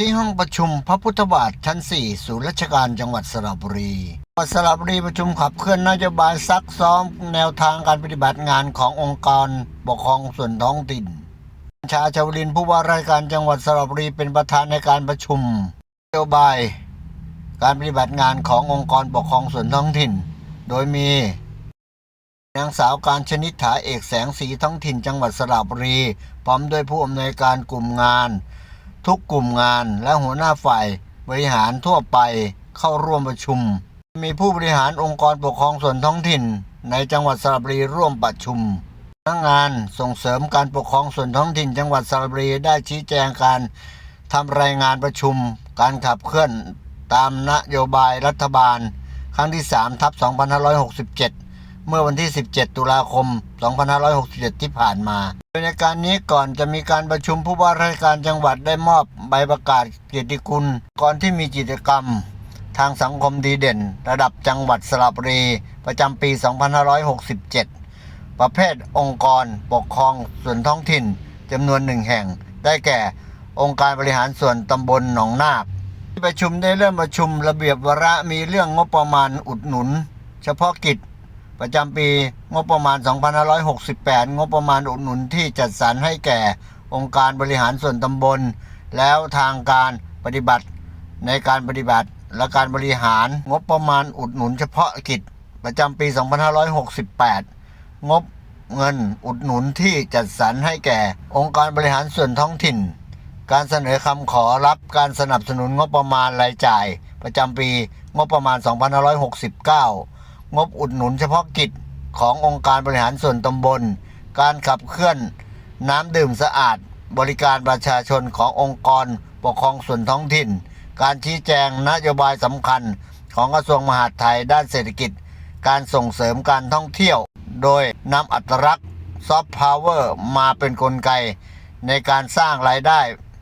ที่ห้องประชุมพระพุทธบาทชั้น 4 ศูนย์ราชการจังหวัดสระบุรีจังหวัดสระบุรีประชุมขับเคลื่อนนโยบายซักซ้อมแนวทางการปฏิบัติงานขององค์กรปกครองส่วนท้องถิ่นชาชาวลินผู้ว่าราชการจังหวัดสระบุรีเป็นประธานในการประชุมนโยบาย การปฏิบัติงานขององค์กรปกครองส่วนท้องถิ่น โดยมีนางสาวการชนิษฐาเอกแสงสีท้องถิ่นจังหวัดสระบุรี พร้อมด้วยผู้อำนวยการกลุ่มงาน ทุกกลุ่มงานและหัวหน้าฝ่ายบริหารทั่วไปเข้าร่วมประชุม มีผู้บริหารองค์กรปกครองส่วนท้องถิ่น ในจังหวัดสระบุรีร่วมประชุมพนักงานส่งเสริมการปกครองส่วนท้องถิ่น จังหวัดสระบุรีได้ชี้แจงการทำรายงานประชุม การขับเคลื่อนตามนโยบายรัฐบาล ครั้งที่3ทับ2567 เมื่อวันที่ 17 ตุลาคม 2567 ที่ผ่านมา โดยในการนี้ก่อนจะมีการประชุมผู้ว่าราชการจังหวัดได้มอบใบประกาศเกียรติคุณ ก่อนที่มีกิจกรรม ทางสังคมดีเด่น ระดับจังหวัดสระบุรี ประจำปี 2567 ประเภทองค์กรปกครองส่วนท้องถิ่นจำนวนหนึ่งแห่ง ได้แก่องค์การบริหารส่วนตำบลหนองนาคที่ประชุมได้เริ่มประชุมระเบียบวาระมีเรื่องงบประมาณอุดหนุน เฉพาะกิจ ประจำปีงบประมาณ 2568 งบประมาณอุดหนุนที่จัดสรรให้แก่องค์การบริหารส่วนตำบล แล้วทางการปฏิบัติในการปฏิบัติและการบริหารงบประมาณอุดหนุนเฉพาะกิจประจำปี 2568 งบเงินอุดหนุนที่จัดสรรให้แก่ องค์การบริหารส่วนท้องถิ่น การเสนอคำขอรับการสนับสนุนงบประมาณรายจ่าย ประจำปีงบประมาณ 2569 งบอุดหนุนเฉพาะกิจขององค์การบริหารส่วนตำบล การขับเคลื่อนน้ำดื่มสะอาด บริการประชาชนขององค์กรปกครองส่วนท้องถิ่น การชี้แจงนโยบายสำคัญของกระทรวงมหาดไทยด้านเศรษฐกิจ การส่งเสริมการท่องเที่ยว โดยนำอัตลักษณ์ซอฟต์พาวเวอร์มาเป็นนกลไก ในการสร้างรายได้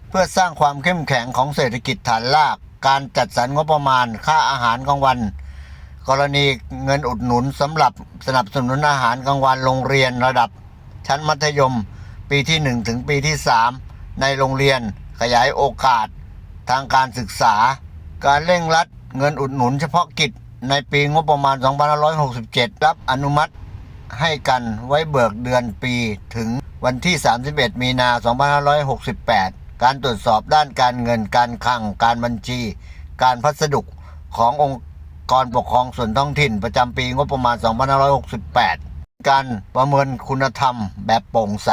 เพื่อสร้างความเข้มแข็งของเศรษฐกิจฐานราก การจัดสรรงบประมาณค่าอาหารกลางวัน กรณีเงินอุดหนุนสำหรับสนับสนุนอาหารกลางวันโรงเรียนระดับ ชั้นมัธยม ปีที่ 1 ถึงปีที่ 3 ในโรงเรียนขยายโอกาส ทางการศึกษา การเร่งรัดเงินอุดหนุนเฉพาะกิจในปีงบประมาณ 2567 รับอนุมัติให้กันไว้เบิกเดือนปีถึงวันที่ 31 มีนา 2568 การตรวจสอบด้านการเงินการคลังการบัญชี การพัสดุขององค์ กรปกครองส่วนท้องถิ่นประจำปีงบประมาณ 2568 การประเมินคุณธรรมแบบโปร่งใส